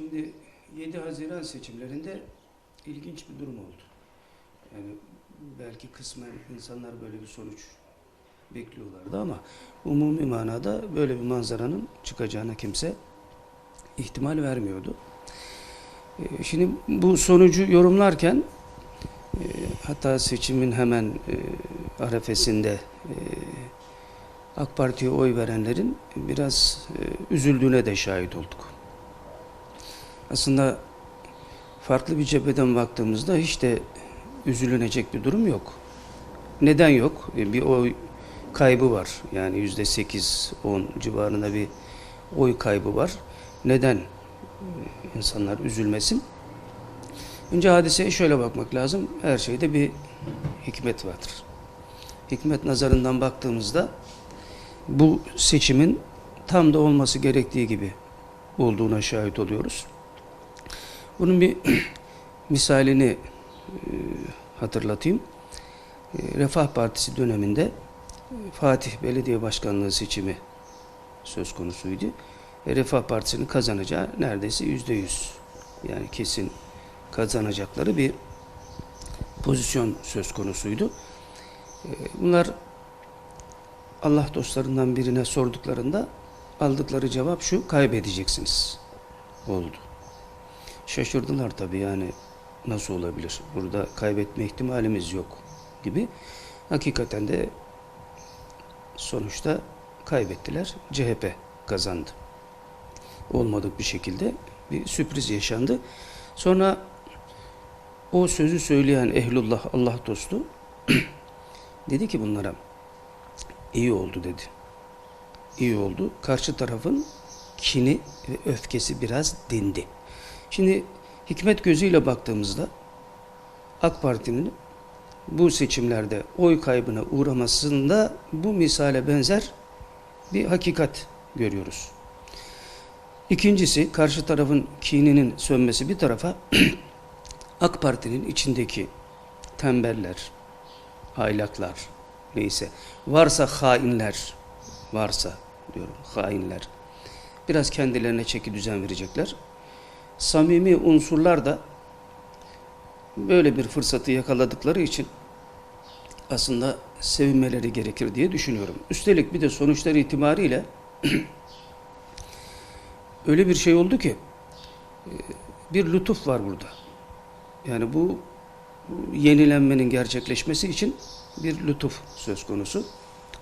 Şimdi 7 Haziran seçimlerinde ilginç bir durum oldu. Yani belki kısmen insanlar böyle bir sonuç bekliyorlardı ama umumi manada böyle bir manzaranın çıkacağına kimse ihtimal vermiyordu. Ee, Şimdi bu sonucu yorumlarken e, hatta seçimin hemen e, arefesinde e, AK Parti'ye oy verenlerin biraz üzüldüğüne de şahit olduk. Aslında farklı bir cepheden baktığımızda hiç de üzülünecek bir durum yok. Neden yok? E, Bir oy kaybı var. Yani yüzde sekiz, on civarında bir oy kaybı var. Neden e, insanlar üzülmesin? Önce hadiseye şöyle bakmak lazım. Her şeyde bir hikmet vardır. Hikmet nazarından baktığımızda bu seçimin tam da olması gerektiği gibi olduğuna şahit oluyoruz. Bunun bir misalini e, hatırlatayım. E, Refah Partisi döneminde e, Fatih Belediye Başkanlığı seçimi söz konusuydu. E, Refah Partisi'nin kazanacağı neredeyse yüzde yüz yani kesin kazanacakları bir pozisyon söz konusuydu. E, Bunlar Allah dostlarından birine sorduklarında aldıkları cevap şu kaybedeceksiniz oldu. Şaşırdılar tabii yani nasıl olabilir? Burada kaybetme ihtimalimiz yok gibi. Hakikaten de sonuçta kaybettiler. CHP kazandı. Olmadık bir şekilde bir sürpriz yaşandı. Sonra o sözü söyleyen ehlullah Allah dostu dedi ki bunlara iyi oldu dedi. İyi oldu. Karşı tarafın kini ve öfkesi biraz dindi. Şimdi hikmet gözüyle baktığımızda AK Parti'nin bu seçimlerde oy kaybına uğramasında bu misale benzer bir hakikat görüyoruz. İkincisi karşı tarafın kininin sönmesi bir tarafa AK Parti'nin içindeki tembeller, aylaklar neyse varsa hainler varsa diyorum hainler biraz kendilerine çeki düzen verecekler. Samimi unsurlar da böyle bir fırsatı yakaladıkları için aslında sevinmeleri gerekir diye düşünüyorum. Üstelik bir de sonuçlar itibariyle öyle bir şey oldu ki e, bir lütuf var burada. Yani bu yenilenmenin gerçekleşmesi için bir lütuf söz konusu.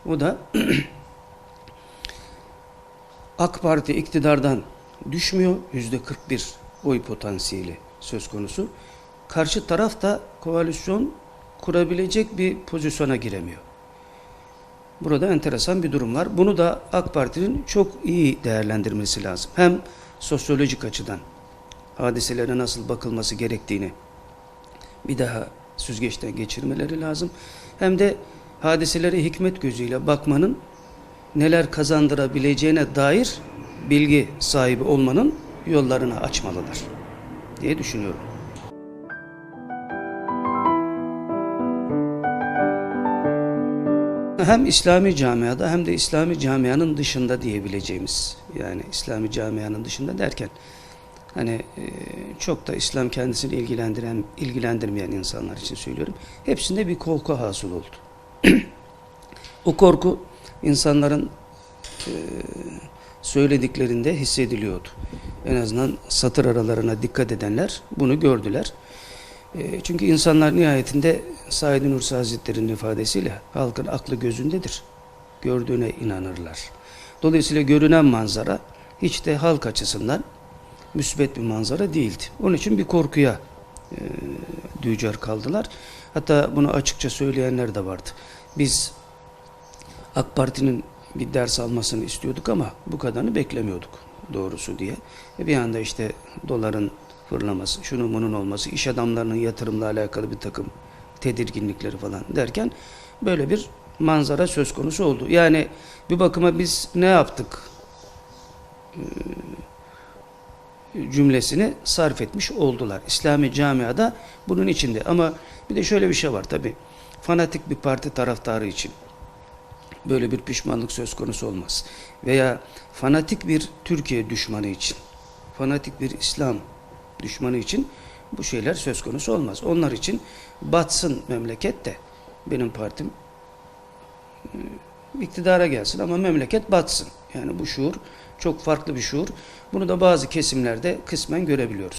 O da AK Parti iktidardan düşmüyor. Yüzde 41 oy potansiyeli söz konusu. Karşı taraf da koalisyon kurabilecek bir pozisyona giremiyor. Burada enteresan bir durum var. Bunu da AK Parti'nin çok iyi değerlendirmesi lazım. Hem sosyolojik açıdan hadiselere nasıl bakılması gerektiğini bir daha süzgeçten geçirmeleri lazım. Hem de hadiselere hikmet gözüyle bakmanın neler kazandırabileceğine dair bilgi sahibi olmanın yollarını açmalıdır diye düşünüyorum. Hem İslami camiada hem de İslami camianın dışında diyebileceğimiz yani İslami camianın dışında derken hani e, çok da İslam kendisini ilgilendiren ilgilendirmeyen insanlar için söylüyorum. Hepsinde bir korku hasıl oldu. o korku insanların e, söylediklerinde hissediliyordu. En azından satır aralarına dikkat edenler bunu gördüler. E, çünkü insanlar nihayetinde Said Nursi Hazretleri'nin ifadesiyle halkın aklı gözündedir. Gördüğüne inanırlar. Dolayısıyla görünen manzara hiç de halk açısından müsbet bir manzara değildi. Onun için bir korkuya e, düçar kaldılar. Hatta bunu açıkça söyleyenler de vardı. Biz AK Parti'nin bir ders almasını istiyorduk ama bu kadarını beklemiyorduk doğrusu diye. E bir anda işte doların fırlaması, şunun bunun olması, iş adamlarının yatırımla alakalı bir takım tedirginlikleri falan derken böyle bir manzara söz konusu oldu. Yani bir bakıma biz ne yaptık Ee, cümlesini sarf etmiş oldular. İslami camiada bunun içinde. Ama bir de şöyle bir şey var tabi. Fanatik bir parti taraftarı için böyle bir pişmanlık söz konusu olmaz. Veya fanatik bir Türkiye düşmanı için fanatik bir İslam düşmanı için bu şeyler söz konusu olmaz. Onlar için batsın memleket de benim partim e, iktidara gelsin ama memleket batsın. Yani bu şuur çok farklı bir şuur. Bunu da bazı kesimlerde kısmen görebiliyoruz.